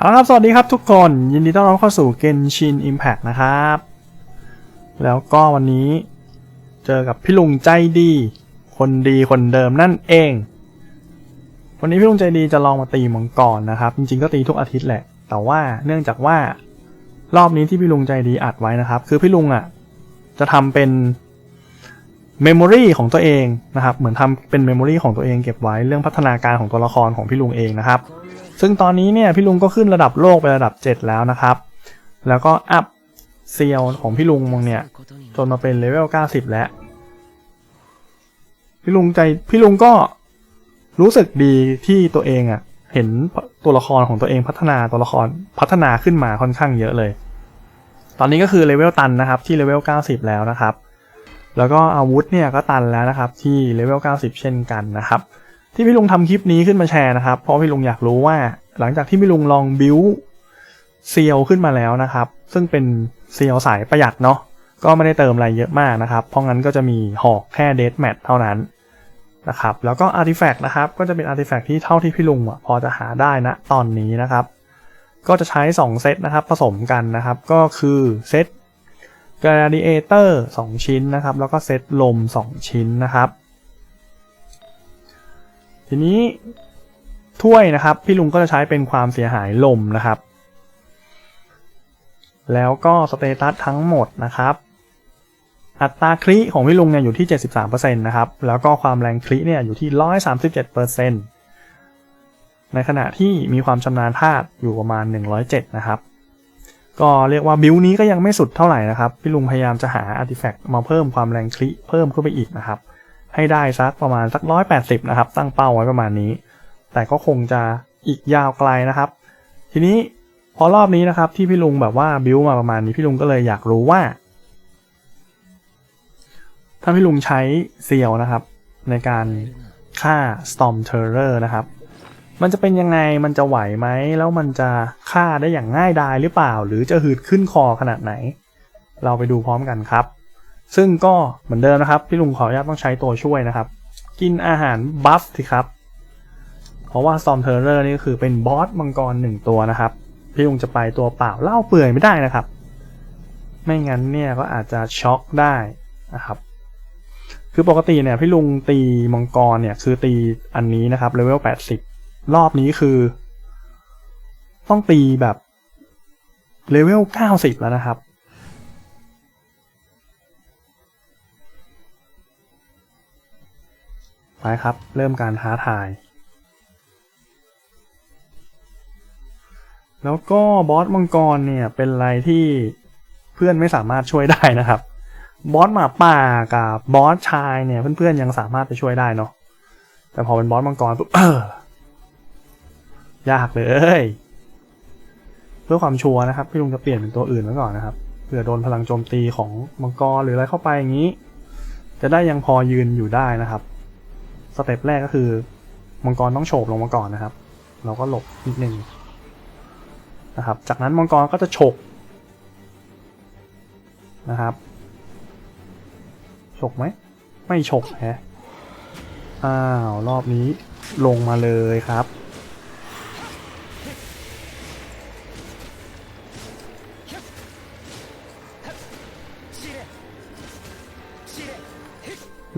เอาละครับ สวัสดีครับทุกคน ยินดีต้อนรับเข้าสู่ Genshin Impact นะครับ แล้วก็วันนี้เจอกับพี่ลุงใจดี คนดีคนเดิมนั่นเอง วันนี้พี่ลุงใจดีจะลองมาตีมังกรนะครับ จริงๆก็ตีทุกอาทิตย์แหละ แต่ว่าเนื่องจากว่ารอบนี้ที่พี่ลุงใจดีอัดไว้นะครับ คือพี่ลุงอะ จะทำเป็น เมมโมรีของตัวเองนะครับ เหมือนทำเป็นเมมโมรีของตัวเองเก็บไว้เรื่องพัฒนาการของตัวละครของพี่ลุงเองนะครับ ซึ่งตอนนี้เนี่ยพี่ลุงก็ขึ้นระดับโลกไประดับ 7 แล้วนะครับ แล้วก็อัพเซียลของพี่ลุงมองเนี่ยจนมาเป็นเลเวล 90 แล้ว พี่ลุงใจพี่ลุงก็รู้สึกดีที่ตัวเองอะ่ะเห็นตัวละครของตัวเองพัฒนาตัวละครพัฒนาขึ้นมาค่อนข้างเยอะเลย ตอนนี้ก็คือเลเวลตันนะครับที่เลเวล 90 แล้วนะครับ แล้วก็อาวุธเนี่ยก็ตันแล้วนะครับที่เลเวล 90 เช่นกันนะครับ ที่พี่ลุงทำคลิปนี้ขึ้นมาแชร์นะครับ เพราะพี่ลุงอยากรู้ว่าหลังจากที่พี่ลุงลองบิวเซียวขึ้นมาแล้วนะครับ ซึ่งเป็นเซียวสายประหยัดเนาะก็ไม่ได้เติมอะไรเยอะมากนะครับ เพราะงั้นก็จะมีหอกแค่เดสแมทเท่านั้นนะครับ แล้วก็อาร์ติแฟกต์นะครับ ก็จะเป็นอาร์ติแฟกต์ที่เท่าที่พี่ลุงอะพอจะหาได้นะตอนนี้นะครับ ก็จะใช้ 2 เซตนะครับ ผสมกันนะครับ ก็คือเซต Gladiator 2ชิ้นนะครับ แล้วก็เซตลม 2 ชิ้นนะครับ ทีนี้ถ้วยนะครับ พี่ลุงก็จะใช้เป็นความเสียหายลมนะครับ แล้วก็สเตตัสทั้งหมดนะครับ อัตราคลิของพี่ลุงเนี่ยอยู่ที่ 73%นะครับ แล้วก็ความแรงคลิเนี่ยอยู่ที่ 137%ในขณะที่มีความชำนาญธาตุอยู่ประมาณ 107 นะครับ ก็เรียกว่าบิลนี้ก็ยังไม่สุดเท่าไหร่นะครับ พี่ลุงพยายามจะหาอาร์ติแฟกต์มาเพิ่มความแรงคลิเพิ่มขึ้นไปอีกนะครับ ให้ได้สักประมาณสัก 180 นะครับ ตั้งเป้าไว้ประมาณนี้ แต่ก็คงจะอีกยาวไกลนะครับ ทีนี้พอรอบนี้นะครับที่พี่ลุงแบบว่าบิวมาประมาณนี้พี่ลุงก็เลยอยากรู้ว่า ถ้าพี่ลุงใช้เซียวนะครับ ในการฆ่า Storm Terror นะครับ มันจะเป็นยังไงมันจะไหวไหมแล้วมันจะฆ่าได้อย่างง่ายดายหรือเปล่า หรือจะหืดขึ้นคอขนาดไหน เราไปดูพร้อมกันครับ ซึ่งก็เหมือนเดิมนะครับ พี่ลุงขออนุญาตต้องใช้ตัวช่วยนะครับ กินอาหารบัฟสิครับ เพราะว่า Storm Terror นี่ก็คือเป็นบอสมังกรหนึ่งตัวนะครับ พี่ลุงจะไปตัวเปล่าเล่าเปื่อยไม่ได้นะครับ ไม่งั้นเนี่ยก็อาจจะช็อกได้นะครับคือปกติเนี่ยพี่ลุงตีมังกรเนี่ยคือตีอันนี้นะครับเลเวล80 รอบนี้คือ ต้องตีแบบเลเวล90แล้วนะครับ ไปครับ เริ่มการท้าทาย แล้วก็บอสมังกรเนี่ยเป็นอะไรที่เพื่อนไม่สามารถช่วยได้นะครับบอสหมาป่ากับบอสชายเนี่ยเพื่อนๆยังสามารถไปช่วยได้เนาะแต่พอเป็นบอสมังกรปุ๊บ ยากเลย เพื่อความชัวร์นะครับ พี่ลุงจะเปลี่ยนเป็นตัวอื่นไว้ก่อนนะครับเผื่อโดนพลังโจมตีของมังกรหรืออะไรเข้าไปอย่างนี้ จะได้ยังพอยืนอยู่ได้นะครับ สเต็ปแรกก็คือมังกรต้องโฉบลงมาก่อนนะครับ เราก็หลบนิดนึงนะครับ จากนั้นมังกรก็จะฉกนะครับฉกไหมไม่ฉกแฮะอ้าวรอบนี้ลงมาเลยครับ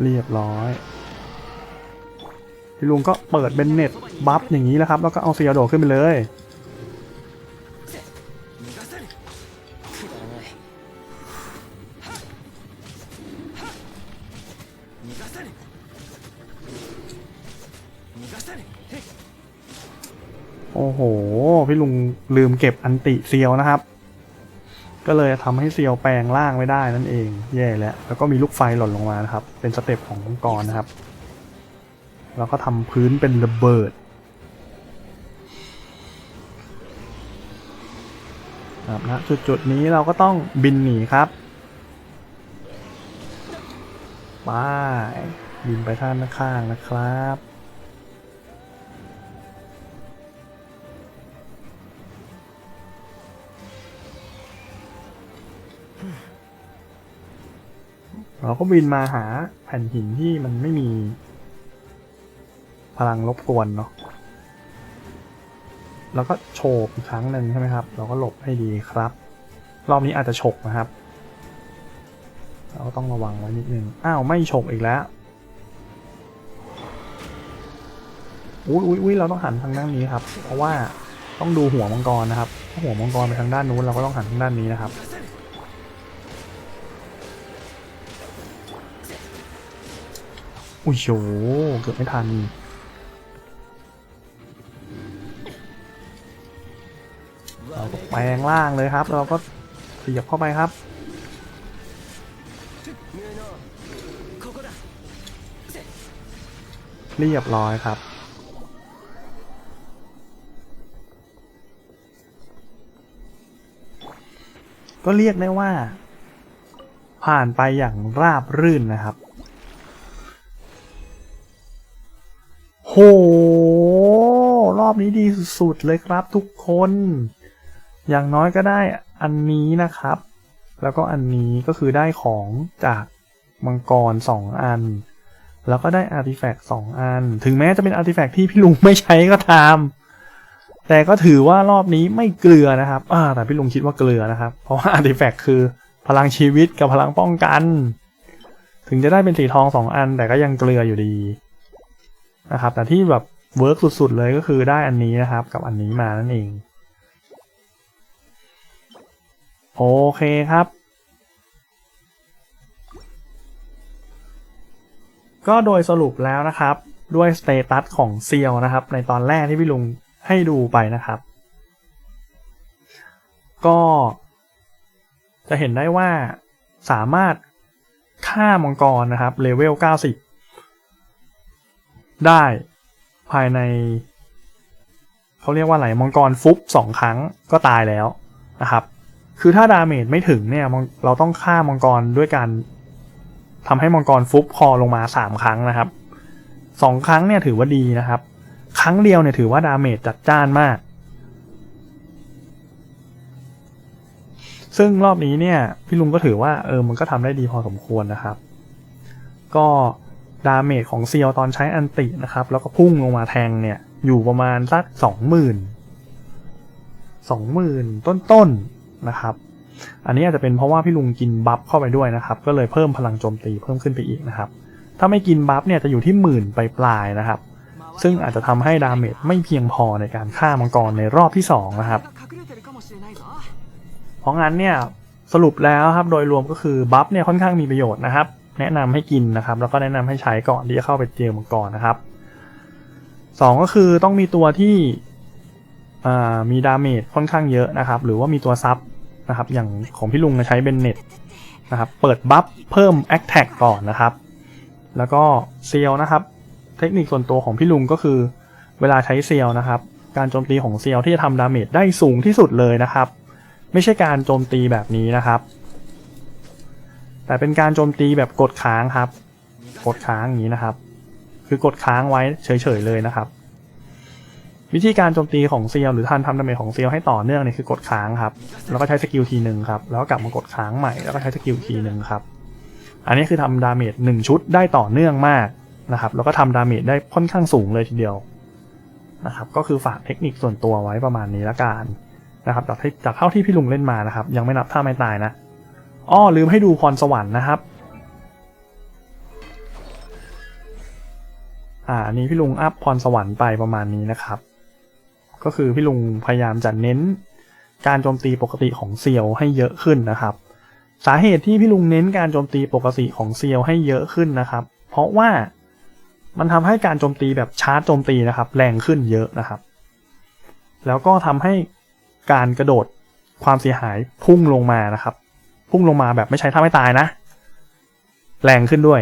เรียบร้อยพี่ลุงก็เปิดเบนเน็ตบัฟอย่างนี้แล้วครับ แล้วก็เอาเซียโดขึ้นไปเลยโอ้โห พี่ลุงลืมเก็บอันติเซียวนะครับ ก็เลยทำให้เซียวแปลงร่างไม่ได้นั่นเอง แย่แล้วแล้วก็มีลูกไฟหล่นลงมานะครับ เป็นสเต็ปของมังกรนะครับ แล้วก็ทำพื้นเป็นระเบิดครับนะจุดจุดนี้เราก็ต้องบินหนีครับไปบินไปท่านข้างนะครับ เราก็บินมาหาแผ่นหินที่มันไม่มี พลังรบกวนเนาะแล้วก็โฉบอีกครั้งหนึ่งใช่ไหมครับ เราก็หลบให้ดีครับ รอบนี้อาจจะฉกนะครับ เราก็ต้องระวังไว้นิดนึง อ้าวไม่ฉกอีกแล้วอุ้ยอุ้ยอุ้ยเราต้องหันทางด้านนี้ครับ เพราะว่าต้องดูหัวมังกรนะครับถ้าหัวมังกรไปทางด้านนู้นเราก็ต้องหันทางด้านนี้นะครับ อุ้ยโหเกือบไม่ทัน เราก็แปลงล่างเลยครับ เราก็เสียบเข้าไปครับเรียบร้อยครับ ก็เรียกได้ว่า ผ่านไปอย่างราบรื่นนะครับ รอบนี้ดีสุดๆเลยครับทุกคน อย่างน้อยก็ได้อันนี้นะครับ แล้วก็อันนี้ก็คือได้ของจากมังกรสองอัน แล้วก็ได้อาร์ติแฟกต์สองอัน ถึงแม้จะเป็นอาร์ติแฟกต์ที่พี่ลุงไม่ใช้ก็ตาม แต่ก็ถือว่ารอบนี้ไม่เกลือนะครับอ่าแต่พี่ลุงคิดว่าเกลือนะครับ เพราะว่าอาร์ติแฟกต์คือพลังชีวิตกับพลังป้องกัน ถึงจะได้เป็นสีทองสองอัน แต่ก็ยังเกลืออยู่ดี นะครับแต่ที่แบบเวิร์กสุดๆเลยก็คือได้อันนี้นะครับ กับอันนี้มานั่นเอง โอเคครับ ก็โดยสรุปแล้วนะครับ ด้วยสเตตัสของเซียวนะครับ ในตอนแรกที่พี่ลุงให้ดูไปนะครับ ก็จะเห็นได้ว่าสามารถฆ่ามังกรนะครับเลเวล 90 ได้ภายใน เขาเรียกว่าอะไรมังกรฟุบสองครั้งก็ตายแล้วนะครับ คือถ้าดาเมจไม่ถึงเนี่ยเราต้องฆ่ามังกรด้วยการทำให้มังกรฟุบคอลงมาสามครั้งนะครับสองครั้งเนี่ยถือว่าดีนะครับ ครั้งเดียวเนี่ยถือว่าดาเมจจัดจ้านมาก ซึ่งรอบนี้เนี่ยพี่ลุงก็ถือว่าเออมันก็ทำได้ดีพอสมควรนะครับ ก็ ดาเมจของเซียวตอนใช้อันตินะครับ แล้วก็พุ่งลงมาแทงเนี่ย อยู่ประมาณสักสองหมื่นสองหมื่นต้นๆนะครับ อันนี้อาจจะเป็นเพราะว่าพี่ลุงกินบัฟเข้าไปด้วยนะครับ ก็เลยเพิ่มพลังโจมตีเพิ่มขึ้นไปอีกนะครับ ถ้าไม่กินบัฟเนี่ยจะอยู่ที่หมื่นไปปลายๆนะครับ ซึ่งอาจจะทำให้ดาเมจไม่เพียงพอในการฆ่ามังกรในรอบที่2นะครับ เพราะงั้นเนี่ยสรุปแล้วครับโดยรวมก็คือบัฟเนี่ยค่อนข้างมีประโยชน์นะครับ แนะนำให้กินนะครับ แล้วก็แนะนำให้ใช้ก่อนที่จะเข้าไปเจอมังกรนะครับสองก็คือต้องมีตัวที่มีดาเมจค่อนข้างเยอะนะครับ หรือว่ามีตัวซับนะครับ อย่างของพี่ลุงใช้เบนเน็ตนะครับ เปิดบัฟเพิ่มแอคแท็กก่อนนะครับ แล้วก็เซียวนะครับ เทคนิคส่วนตัวของพี่ลุงก็คือ เวลาใช้เซียวนะครับ การโจมตีของเซียวที่จะทำดาเมจได้สูงที่สุดเลยนะครับ ไม่ใช่การโจมตีแบบนี้นะครับ แต่เป็นการโจมตีแบบกดค้างครับ กดค้างอย่างนี้นะครับ คือกดค้างไว้เฉยๆเลยนะครับ วิธีการโจมตีของเซียวหรือทันทำดาเมจของเซียวให้ต่อเนื่องเนี่ยคือกดค้างครับ แล้วก็ใช้สกิลทีหนึ่งครับ แล้วก็กลับมากดค้างใหม่แล้วก็ใช้สกิลทีหนึ่งครับ อันนี้คือทำดาเมจหนึ่งชุดได้ต่อเนื่องมากนะครับ แล้วก็ทำดาเมจได้ค่อนข้างสูงเลยทีเดียวนะครับ ก็คือฝากเทคนิคส่วนตัวไว้ประมาณนี้ละกันนะครับจากที่จากเท่าที่พี่ลุงเล่นมานะครับ ยังไม่นับท่าไม่ตายนะ อ้อลืมให้ดูพรสวรรค์นะครับอ่าอันนี้พี่ลุงอัพพรสวรรค์ไปประมาณนี้นะครับ ก็คือพี่ลุงพยายามจะเน้นการโจมตีปกติของเซียวให้เยอะขึ้นนะครับ สาเหตุที่พี่ลุงเน้นการโจมตีปกติของเซียวให้เยอะขึ้นนะครับ เพราะว่ามันทำให้การโจมตีแบบชาร์จโจมตีนะครับ แรงขึ้นเยอะนะครับ แล้วก็ทำให้การกระโดดความเสียหายพุ่งลงมานะครับ พุ่งลงมาแบบไม่ใช้ท่าไม่ตายนะ แรงขึ้นด้วย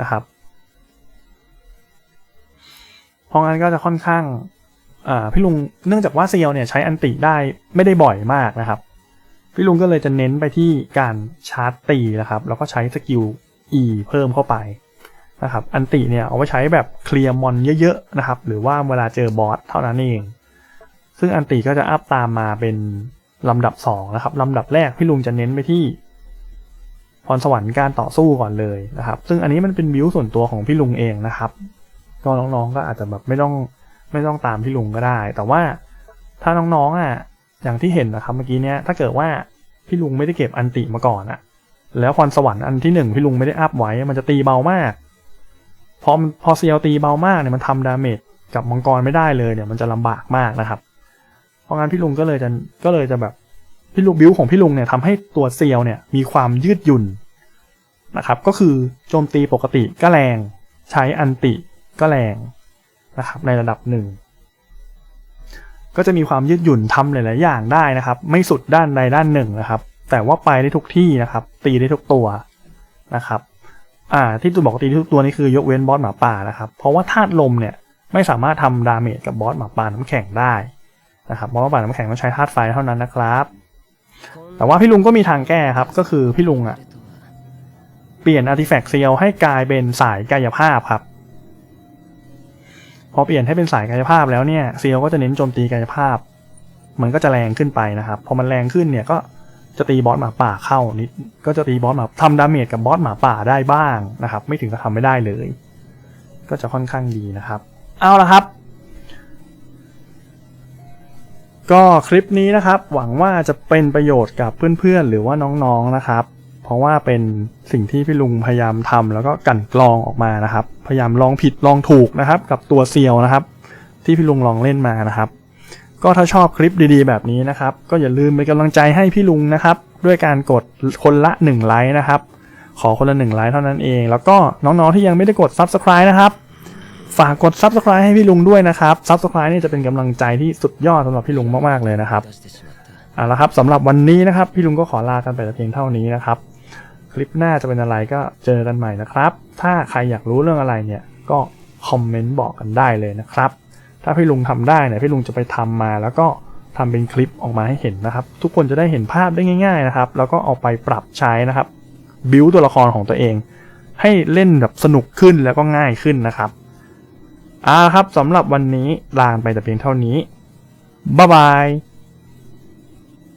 นะครับเพราะงั้นก็จะค่อนข้างพี่ลุงเนื่องจากว่าเซียวเนี่ยใช้อันติได้ไม่ได้บ่อยมากนะครับ พี่ลุงก็เลยจะเน้นไปที่การชาร์จตีนะครับแล้วก็ใช้สกิล E เพิ่มเข้าไปนะครับอันติเนี่ยเอาไว้ใช้แบบเคลียร์มอนเยอะๆนะครับหรือว่าเวลาเจอบอสเท่านั้นเอง ซึ่งอันติก็จะอัพตามมาเป็นลำดับ2นะครับลำดับแรกพี่ลุงจะเน้นไปที่ รสวรรค์การต่อสู้ก่อนเลยนะครับ ซึ่งอันนี้มันเป็นบิวส่วนตัวของพี่ลุงเองนะครับ ก็น้องๆก็อาจจะแบบไม่ต้องไม่ต้องตามพี่ลุงก็ได้ แต่ว่าถ้าน้องๆอะอย่างที่เห็นนะครับเมื่อกี้เนี้ยถ้าเกิดว่าพี่ลุงไม่ได้เก็บอันติมาก่อนอะแล้วพรสวรรค์อันที่หนึ่งพี่ลุงไม่ได้อัพไว้ มันจะตีเบามาก พอพอเซียวตีเบามากเนี่ยมันทำดาเมจกับมังกรไม่ได้เลยเนี่ยมันจะลำบากมากนะครับ เพราะงั้นพี่ลุงก็เลยจะก็เลยจะแบบ พี่ลุงบิวของพี่ลุงเนี่ยทำให้ตัวเซียวเนี่ยมีความยืดหยุ่นนะครับ ก็คือโจมตีปกติก็แรง ใช้อันติก็แรงนะครับในระดับหนึ่งก็จะมีความยืดหยุ่นทำหลาย ๆ อย่างได้นะครับ ไม่สุดด้านใดด้านหนึ่งนะครับ แต่ว่าไปได้ทุกที่นะครับ ตีได้ทุกตัวนะครับอ่าที่ตัวบอกตีได้ทุกตัวนี่คือยกเว้นบอสหมาป่านะครับ เพราะว่าธาตุลมเนี่ยไม่สามารถทำดาเมจกับบอสหมาป่าน้ำแข็งได้นะครับบอสหมาป่าน้ำแข็งต้องใช้ธาตุไฟเท่านั้นนะครับ แต่ว่าพี่ลุงก็มีทางแก้ครับ ก็คือพี่ลุงอะเปลี่ยนอาร์ติแฟกต์เซียวให้กลายเป็นสายกายภาพครับ พอเปลี่ยนให้เป็นสายกายภาพแล้วเนี่ยเซียวก็จะเน้นโจมตีกายภาพ มันก็จะแรงขึ้นไปนะครับ พอมันแรงขึ้นเนี่ยก็จะตีบอสหมาป่าเข้านิดก็จะตีบอสหมาทำดาเมจกับบอสหมาป่าได้บ้างนะครับ ไม่ถึงกับทำไม่ได้เลย ก็จะค่อนข้างดีนะครับ เอาละครับ ก็คลิปนี้นะครับหวังว่าจะเป็นประโยชน์กับเพื่อนๆ หรือว่าน้องๆนะครับ เพราะว่าเป็นสิ่งที่พี่ลุงพยายามทำแล้วก็กั่นกรองออกมานะครับ พยายามลองผิดลองถูกนะครับ กับตัวเซียวนะครับ ที่พี่ลุงลองเล่นมานะครับ ก็ถ้าชอบคลิปดีๆ แบบนี้นะครับ ก็อย่าลืมเป็นกำลังใจให้พี่ลุงนะครับ ด้วยการกดคนละ1ไลค์นะครับขอคนละ1ไลค์เท่านั้นเอง แล้วก็น้องๆที่ยังไม่ได้กด Subscribe นะครับ ฝากกด Subscribe ให้พี่ลุงด้วยนะครับ Subscribe นี่จะเป็นกำลังใจที่สุดยอดสำหรับพี่ลุงมากๆเลยนะครับเอาละครับสำหรับวันนี้นะครับ พี่ลุงก็ขอลากันไปแต่เพียงเท่านี้นะครับ คลิปหน้าจะเป็นอะไรก็เจอกันใหม่นะครับ ถ้าใครอยากรู้เรื่องอะไรเนี่ยก็คอมเมนต์บอกกันได้เลยนะครับ ถ้าพี่ลุงทำได้เนี่ยพี่ลุงจะไปทำมาแล้วก็ทำเป็นคลิปออกมาให้เห็นนะครับ ทุกคนจะได้เห็นภาพได้ง่าย ๆนะครับ แล้วก็เอาไปปรับใช้นะครับบิวตัวละครของตัวเอง ให้เล่นแบบสนุกขึ้นแล้วก็ง่ายขึ้นนะครับ อ่าครับสำหรับวันนี้ลาไปแต่เพียงเท่านี้บ๊ายบาย